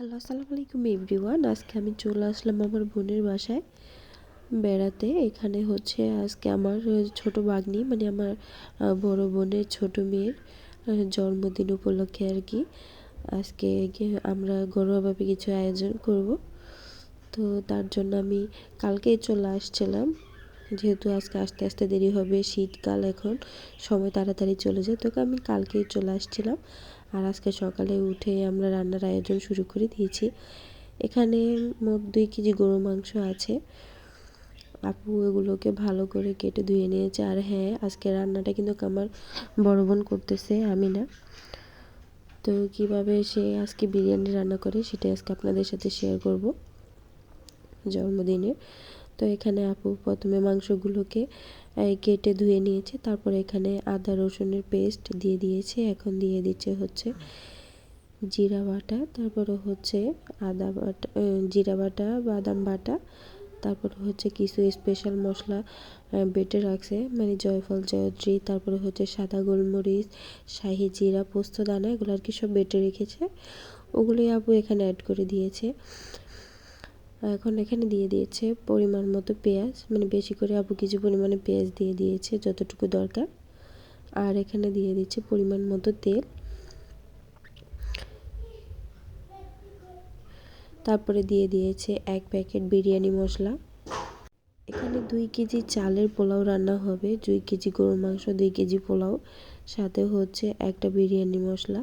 Hello আসসালামু আলাইকুম everyone. আজকে আমি চলে আসলাম আমার বোনের বাসায় বেড়াতে। এখানে হচ্ছে আজকে আমার ছোট বাগনি মানে আমার বড় বোনের ছোট মেয়ের জন্মদিন উপলক্ষে আর কি। আজকে আমরা ঘরোয়াভাবে কিছু আয়োজন করব। তো তার জন্য আমি কালকেই চলে আসছিলাম। যেহেতু আজকে আস্তে আস্তে দেরি হবে, শীতকাল এখন, সময় তাড়াতাড়ি চলে যায়, তোকে আমি কালকেই চলে আসছিলাম। আর আজকে সকালে উঠে আমরা রান্নার আয়োজন শুরু করে দিয়েছি। এখানে মোট দুই কেজি গরু মাংস আছে। আপু এগুলোকে ভালো করে কেটে ধুয়ে নিয়েছে। আর হ্যাঁ আজকে রান্নাটা কিন্তু আমার বড় বোন করতেছে আমি না তো কীভাবে সে আজকে বিরিয়ানি রান্না করে সেটা আজকে আপনাদের সাথে শেয়ার করব। জন্মদিনে তো এখানে আপু প্রথমে মাংসগুলোকে কেটে ধুয়ে নিয়েছে, তারপর এখানে আদা, রসুনের পেস্ট দিয়ে দিয়েছে, এখন দিয়ে দিচ্ছে হচ্ছে জিরা বাটা তারপরে হচ্ছে আদা বাটা জিরা বাটা, বাদাম বাটা, তারপর হচ্ছে কিছু স্পেশাল মশলা বেটে রাখছে মানে জয়ফল, জয়ত্রী, তারপরে হচ্ছে সাদা গোলমরিচ, শাহি জিরা, পোস্ত, দানা, এগুলো আর কি সব বেটে রেখেছে। ওগুলোই আপু এখানে অ্যাড করে দিয়েছে। এখন এখানে দিয়ে দিয়েছে পরিমাণ মতো পেঁয়াজ। মানে বেশি করে আপু কিছু পরিমাণে পেঁয়াজ দিয়ে দিয়েছে যতটুকু দরকার। আর এখানে দিয়ে দিচ্ছে পরিমাণ মতো তেল। তারপরে দিয়ে দিয়েছে এক প্যাকেট বিরিয়ানি মশলা। এখানে দুই কেজি চালের পোলাও রান্না হবে। দুই কেজি গরুর মাংস, দুই কেজি পোলাও। সাথে হচ্ছে একটা বিরিয়ানি মশলা।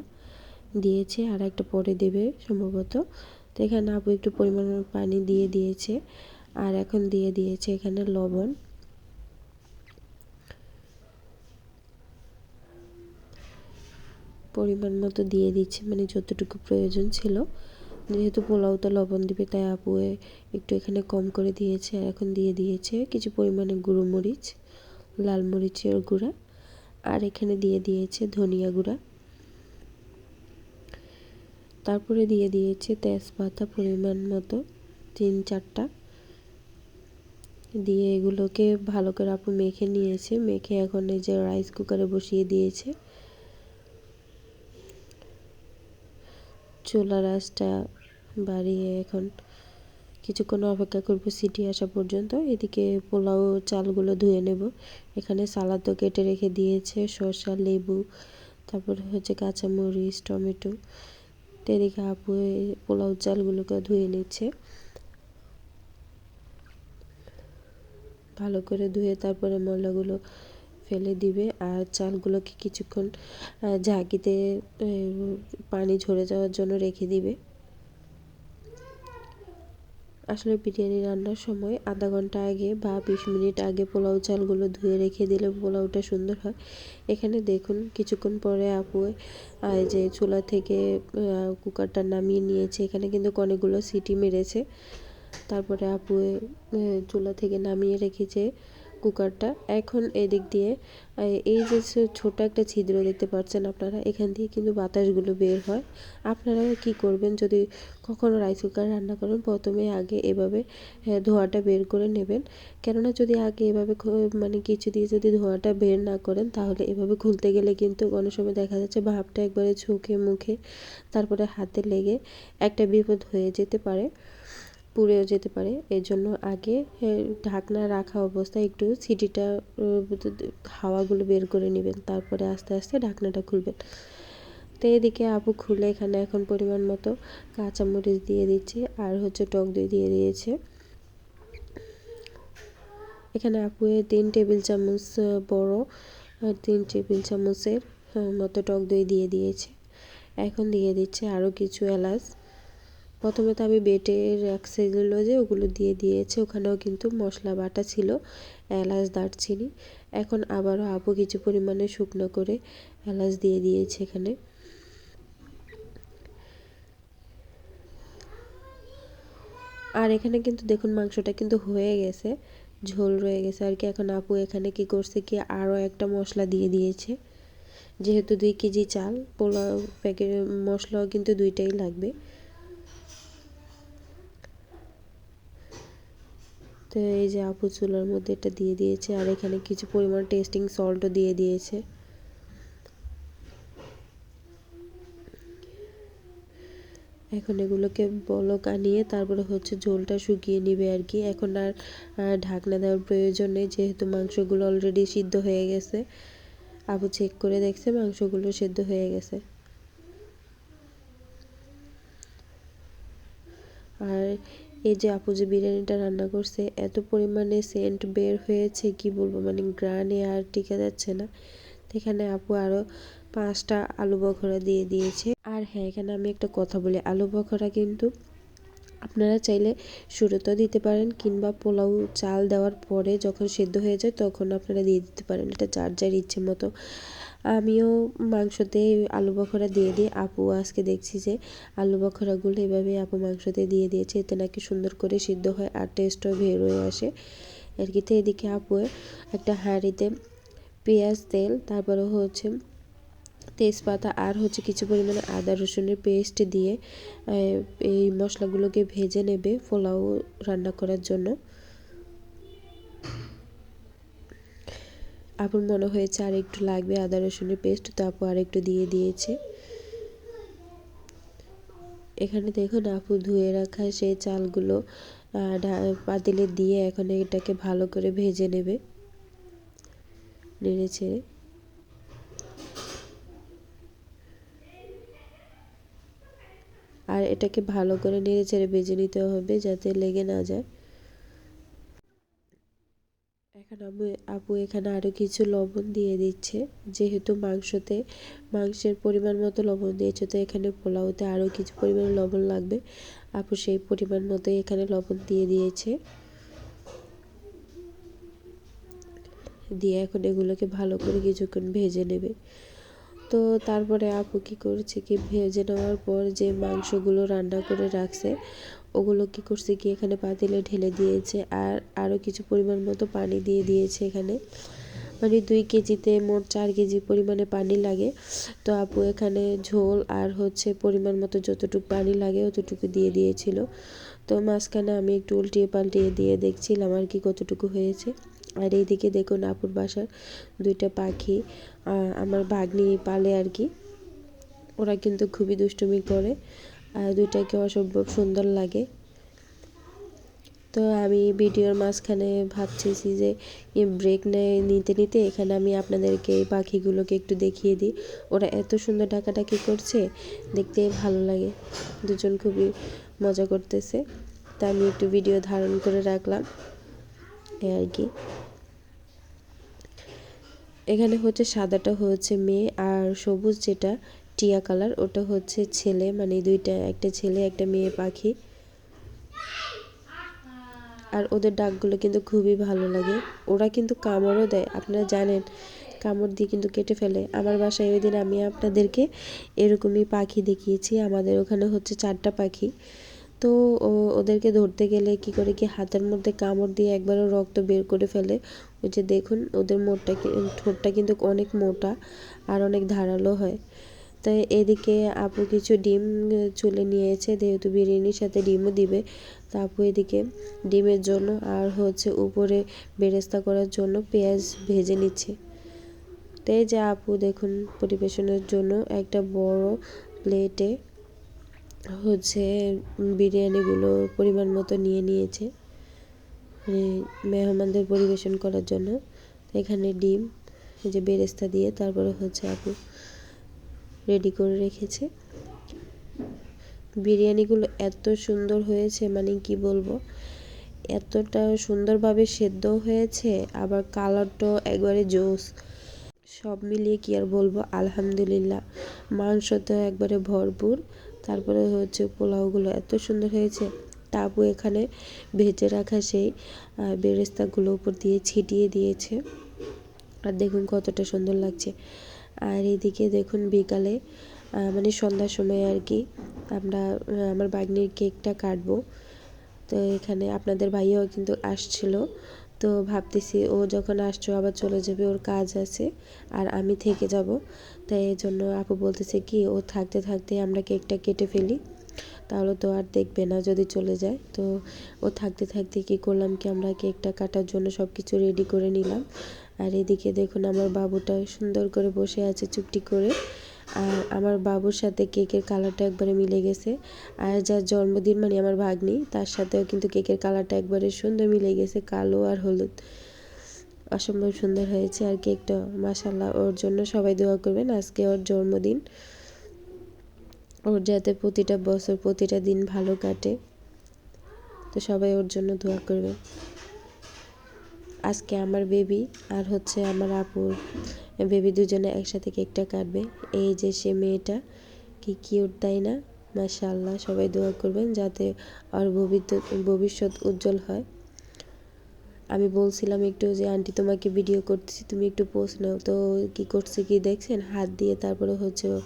দিয়েছে আর একটা পরে দেবে সম্ভবত। তো এখানে আপু একটু পরিমাণ পানি দিয়ে দিয়েছে। আর এখন দিয়ে দিয়েছে এখানে লবণ। পরিমাণ মতো দিয়ে দিচ্ছে মানে যতটুকু প্রয়োজন ছিল। যেহেতু পোলাওতে লবণ দিবে, তাই আপু একটু এখানে কম করে দিয়েছে। আর এখন দিয়ে দিয়েছে কিছু পরিমাণে গুঁড়ো মরিচ, লাল মরিচের গুঁড়া। আর এখানে দিয়ে দিয়েছে ধনিয়া গুঁড়া। তারপরে দিয়ে দিয়েছে তেজপাতা পরিমাণ মতো, তিন চারটা। দিয়ে এগুলোকে ভালো করে আপু মেখে নিয়েছে, মেখে এখন এই যে রাইস কুকারে বসিয়ে দিয়েছে। চুলা রাসটা বাড়িয়ে এখন কিছুক্ষণ অপেক্ষা করব সিটি আসা পর্যন্ত। এদিকে পোলাও চালগুলো ধুয়ে নেব। এখানে সালাদও কেটে রেখে দিয়েছে শসা লেবু, তারপর হচ্ছে কাঁচামরিচ, টমেটো। এদিকে আপু পোলাও চালগুলোকে ধুয়ে নিচ্ছে। ভালো করে ধুয়ে তারপরে ময়লাগুলো ফেলে দিবে আর চালগুলোকে কিছুক্ষণ ঝাঁকিতে পানি ঝরে যাওয়ার জন্য রেখে দিবে। আসলে বিরিয়ানি রান্নার সময় আধা ঘণ্টা আগে বা বিশ মিনিট আগে পোলাও চালগুলো ধুয়ে রেখে দিলে পোলাওটা সুন্দর হয়। এখানে দেখুন, কিছুক্ষণ পরে আপু যে চুলা থেকে কুকারটা নামিয়ে নিয়েছে। এখানে কিন্তু অনেকগুলো সিটি মেরেছে। তারপরে আপু চুলা থেকে নামিয়ে রেখেছে। কুকারটা। এখন এদিক দিয়ে এই যে ছোট একটা ছিদ্র দেখতে পাচ্ছেন আপনারা, এখান দিয়ে কিন্তু বাতাসগুলো বের হয়। আপনারা কি করবেন, যদি কখনো রাইস কুকার রান্না করেন, প্রথমে আগে এভাবে ধোয়াটা বের করে নেবেন। কেননা যদি আগে এভাবে মানে কিছু দিয়ে যদি ধোয়াটা বের না করেন, তাহলে এভাবে খুলতে গেলে কিন্তু অনেক সময় দেখা যাচ্ছে ভাবটা একবারে চোখে মুখে, তারপরে হাতে লেগে একটা বিপদ হয়ে যেতে পারে। পুড়েও যেতে পারে। এর জন্য আগে ঢাকনা রাখা অবস্থায় একটু সিটিটা হাওয়াগুলো বের করে নেবেন। তারপরে আস্তে আস্তে ঢাকনাটা খুলবেন। তো এদিকে আপু খুলে এখানে এখন পরিমাণ মতো কাঁচামরিচ দিয়ে দিচ্ছি আর হচ্ছে টক দই দিয়ে দিয়েছে। এখানে আপু তিন টেবিল চামচ বড় তিন টেবিল চামচের মতো টক দই দিয়ে দিয়েছে। এখন দিয়ে দিচ্ছে আরও কিছু এলাচ। প্রথমে তো আমি বেটে রাখছিলো যে ওগুলো দিয়ে দিয়েছে, ওখানেও কিন্তু মশলা বাটা ছিল, এলাচ, দারচিনি। এখন আবারও আপু কিছু পরিমাণে শুকনো করে এলাচ দিয়ে দিয়েছে এখানে। আর এখানে কিন্তু দেখুন মাংসটা কিন্তু হয়ে গেছে, ঝোল রয়ে গেছে। আর কি এখন আপু এখানে কি করছে কি আরও একটা মশলা দিয়ে দিয়েছে। যেহেতু দুই কেজি চাল, পোলাও প্যাকেট মশলাও কিন্তু দুইটাই লাগবে। তো এই যে আপু চুলার মধ্যে এটা দিয়ে দিয়েছে আর এখানে কিছু পরিমাণ টেস্টিং সল্টও দিয়ে দিয়েছে। এখন এগুলোকে বলক আনিয়ে তারপরে হচ্ছে ঝোলটা শুকিয়ে নিবে আর কি। এখন আর ঢাকনা দেওয়ার প্রয়োজন নেই যেহেতু মাংসগুলো অলরেডি সিদ্ধ হয়ে গেছে। আবু চেক করে দেখছে মাংসগুলো সিদ্ধ হয়ে গেছে। আর এই যে আপু যে বিরিয়ানিটা রান্না করছে, এত পরিমাণে সেন্ট বের হয়েছে, কি বলব? মানে গ্রানে আর টিকে যাচ্ছে না। এখানে আপু আরও পাঁচটা আলু বখরা দিয়ে দিয়েছে। আর হ্যাঁ এখানে আমি একটা কথা বলি, আলু বখরা কিন্তু আপনারা চাইলে শুরুতেও দিতে পারেন কিংবা পোলাও চাল দেওয়ার পরে যখন সেদ্ধ হয়ে যায় তখন আপনারা দিয়ে দিতে পারেন। এটা যার যার ইচ্ছে মতো। আমিও মাংসতে আলু বখরা দিয়ে দিই আপু আজকে দেখছি যে আলু বখরাগুলো এভাবে আপু মাংসতে দিয়ে দিয়েছে। এতে নাকি সুন্দর করে সিদ্ধ হয় আর টেস্টও বের হয়ে আসে। আর কি তো এদিকে আপু একটা হাঁড়িতে পেঁয়াজ, তেল, তারপরে হচ্ছে তেজপাতা আর হচ্ছে কিছু পরিমাণে আদা, রসুনের পেস্ট দিয়ে এই মশলাগুলোকে ভেজে নেবে পোলাও রান্না করার জন্য। আপুর মনে হয়েছে আর একটু লাগবে আদা, রসুনের পেস্ট তো আপু আর একটু দিয়ে দিয়েছে। এখানে দেখুন আপু ধুয়ে রাখা সেই চালগুলো পাতিলে দিয়ে এখন এটাকে ভালো করে ভেজে নেবে। নেড়ে ছেড়ে। আর এটাকে ভালো করে নেড়ে ছেড়ে ভেজে নিতে হবে যাতে লেগে না যায়। এখন আমি আপু এখানে আরও কিছু লবণ দিয়ে দিচ্ছে। যেহেতু মাংসতে, মাংসের পরিমাণ মতো লবণ দিয়েছে, তো এখানে পোলাওতে আরও কিছু পরিমাণ লবণ লাগবে। আপু সেই পরিমাণ মতো এখানে লবণ দিয়ে দিয়েছে। দিয়ে এখন এগুলোকে ভালো করে কিছুক্ষণ ভেজে নেবে। তো তারপরে আপু কী করছে কি, ভেজে নেওয়ার পর যে মাংসগুলো রান্না করে রাখছে ওগুলো কি করছে কি এখানে পাতিলে ঢেলে দিয়েছে আর আরও কিছু পরিমাণ মতো পানি দিয়ে দিয়েছে এখানে। মানে দুই কেজিতে মোট চার কেজি পরিমাণে পানি লাগে। তো আপু এখানে ঝোল আর হচ্ছে পরিমাণ মতো যতটুকু পানি লাগে অতটুকু দিয়ে দিয়েছিল। তো মাঝখানে আমি একটু উল্টিয়ে পাল্টিয়ে দিয়ে দেখছিলাম আর কি কতটুকু হয়েছে। আর এইদিকে দেখুন আপুর বাসার দুইটা পাখি আমার ভাগ্নি পালে আর কি। ওরা কিন্তু খুবই দুষ্টুমি করে। দুইটাকে অসম্ভব সুন্দর লাগে। তো আমি ভিডিওর মাঝখানে ভাবতেছি যে ব্রেক নিতে নিতে এখানে আমি আপনাদেরকে এই পাখিগুলোকে একটু দেখিয়ে দিই। ওরা এত সুন্দর ডাকাডাকি করছে, দেখতে ভালো লাগে। দুজন খুবই মজা করতেছে। তা আমি একটু ভিডিও ধারণ করে রাখলাম। এই আর কি। এখানে হচ্ছে সাদাটা হচ্ছে মেয়ে আর সবুজ যেটা টিয়া কালার, ওটা হচ্ছে ছেলে মানে দুইটা, একটা ছেলে, একটা মেয়ে পাখি। আর ওদের ডাকগুলো কিন্তু খুবই ভালো লাগে। ওরা কিন্তু কামড়ও দেয়, আপনারা জানেন, কামড় দিয়ে কিন্তু কেটে ফেলে। আমার বাসায় ওই দিন আমি আপনাদেরকে এরকমই পাখি দেখিয়েছি। আমাদের ওখানে হচ্ছে চারটা পাখি। তো ওদেরকে ধরতে গেলে কি করে কি হাতের মধ্যে কামড় দিয়ে একবারও রক্ত বের করে ফেলে। ওই যে দেখুন, ওদের মোটটা ঠোঁটটা কিন্তু অনেক মোটা আর অনেক ধারালো হয়। তাই এদিকে আপু কিছু ডিম চুলে নিয়েছে, যেহেতু বিরিয়ানির সাথে ডিমও দিবে। তা আপু এদিকে ডিমের জন্য আর হচ্ছে উপরে বেরেস্তা করার জন্য পেঁয়াজ ভেজে নিচ্ছে। তাই যে আপু দেখুন পরিবেশনের জন্য একটা বড় প্লেটে হচ্ছে বিরিয়ানিগুলো পরিমাণ মতো নিয়ে নিয়েছে। মানে মেহমানদের পরিবেশন করার জন্য। এখানে ডিম, এই যে বেরেস্তা দিয়ে, তারপরে হচ্ছে আপু রেডি করে রেখেছে। বিরিয়ানিগুলো এত সুন্দর হয়েছে মানে কি বলব? এতটা সুন্দরভাবে সেদ্ধ হয়েছে, আবার কালারটাও একবারে জোস। সব মিলিয়ে কি আর বলব? আলহামদুলিল্লাহ, মাংস তো একবারে ভরপুর। তারপরে হচ্ছে পোলাওগুলো এত সুন্দর হয়েছে। তাবু এখানে ভেজে রাখা সেই বেরেস্তাগুলো উপর দিয়ে ছিটিয়ে দিয়েছে। আর দেখুন কতটা সুন্দর লাগছে। আর এদিকে দেখুন বিকালে মানে সন্ধ্যার সময় আর কি, আমরা আমার বাগনির কেকটা কাটবো। তো এখানে আপনাদের ভাইয়াও কিন্তু আসছিল। তো ভাবতেছি ও যখন আসছো আবার চলে যাবে, ওর কাজ আছে, আর আমি থেকে যাব। তাই এই জন্য আপু বলতেছে কি, ও থাকতে থাকতে আমরা কেকটা কেটে ফেলি। তাহলে তো আর দেখবে না যদি চলে যায়। তো ও থাকতে থাকতে কি করলাম কি, আমরা কেকটা কাটার জন্য সব কিছু রেডি করে নিলাম। আর এদিকে দেখুন আমার বাবুটা সুন্দর করে বসে আছে চুপটি করে। আর আমার বাবুর সাথে কেকের কালারটা একবারে মিলে গেছে। আর যার জন্মদিন মানে আমার ভাগ্নি, তার সাথেও কিন্তু কেকের কালারটা একবারে সুন্দর মিলে গেছে, কালো আর হলুদ। অসম্ভব সুন্দর হয়েছে আর কেকটা মাসাল্লাহ ওর জন্য সবাই দোয়া করবেন, আজকে ওর জন্মদিন। ওর যাতে প্রতিটা বছর, প্রতিটা দিন ভালো কাটে। তো সবাই ওর জন্য দোয়া করবে আজকে আমার বেবি আর হচ্ছে আমার আপুর বেবি দুজনে একসাথে কেকটা কাটবে। এই যে সে মেয়েটা, কি কিউট তাই না? মাশাআল্লাহ, সবাই দোয়া করবেন যাতে ওর ভবিষ্যৎ উজ্জ্বল হয়। আমি বলছিলাম একটু যে, আন্টি, তোমাকে ভিডিও করতেছি, তুমি একটু পোস্ট নাও। তো কি করছে কি দেখছেন? হাত দিয়ে তারপরে হচ্ছে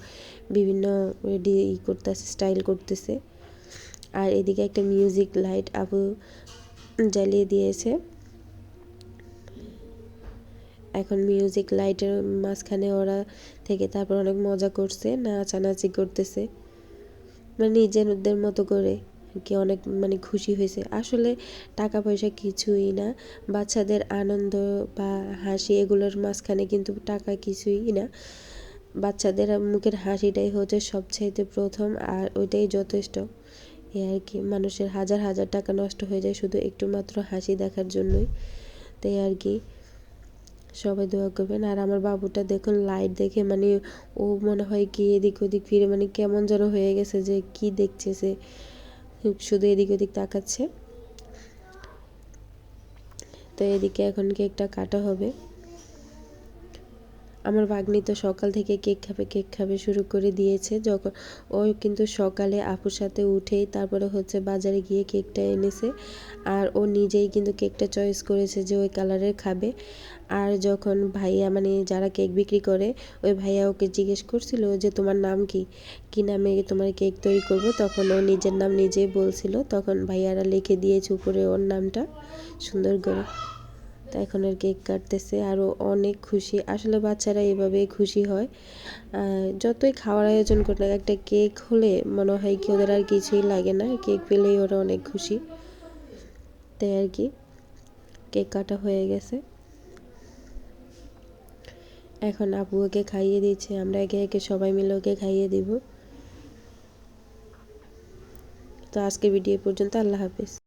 বিভিন্ন রেডি ই করতেছে স্টাইল করতেছে। আর এদিকে একটা মিউজিক লাইট আপু জ্বালিয়ে দিয়েছে। এখন মিউজিক লাইটের মাঝখানে ওরা থেকে তারপর অনেক মজা করছে, নাচানাচি করতেছে। মানে নিজেদের মতো করে কি অনেক মানে খুশি হয়েছে। আসলে টাকা পয়সা কিছুই না, বাচ্চাদের আনন্দ বা হাসি এগুলোর মাঝখানে কিন্তু টাকা কিছুই না। বাচ্চাদের মুখের হাসিটাই হচ্ছে সবচাইতে প্রথম আর ওইটাই যথেষ্ট। এ আর কি, মানুষের হাজার হাজার টাকা নষ্ট হয়ে যায় শুধু একটু মাত্র হাসি দেখার জন্যই। তাই আর কি। সবাই দোয়া করবেন। আর আমার বাবুটা দেখুন লাইট দেখে মানে ও মনে হয় কি এদিক ওদিক ফিরে মানে কেমন যেন হয়ে গেছে যে কি দেখছে সে। শুধু এদিক ওদিক তাকাচ্ছে। তো এদিকে এখন কেকটা কাটা হবে। আমার ভাগ্নি তো সকাল থেকে কেক খাবে কেক খাবে শুরু করে দিয়েছে যখন ও কিন্তু সকালে আপুর সাথে উঠেই তারপরে হচ্ছে বাজারে গিয়ে কেকটা এনেছে। আর ও নিজেই কিন্তু কেকটা চয়েস করেছে যে ওই কালারের খাবে। আর যখন ভাইয়া মানে যারা কেক বিক্রি করে, ওই ভাইয়া ওকে জিজ্ঞেস করছিল যে তোমার নাম কি? কি নামে তোমার কেক তৈরি করব? তখন ও নিজের নাম নিজেই বলছিল। তখন ভাইয়ারা লিখে দিয়েছে উপরে ওর নামটা। সুন্দর করে। তো এখন আর কেক কাটতেছে আরও অনেক খুশি। আসলে বাচ্চারা এভাবেই খুশি হয়। যতই খাওয়ার আয়োজন করে না একটা কেক হলে মনে হয় কি ওদের আর কিছুই লাগে না। কেক পেলেই ওরা অনেক খুশি। তাই আর কি, কেক কাটা হয়ে গেছে। এখন আপু ওকে খাইয়ে দিচ্ছে, আমরা একে একে সবাই মিলে ওকে খাইয়ে দিব। তো আজকে ভিডিও পর্যন্ত, আল্লাহ হাফিজ।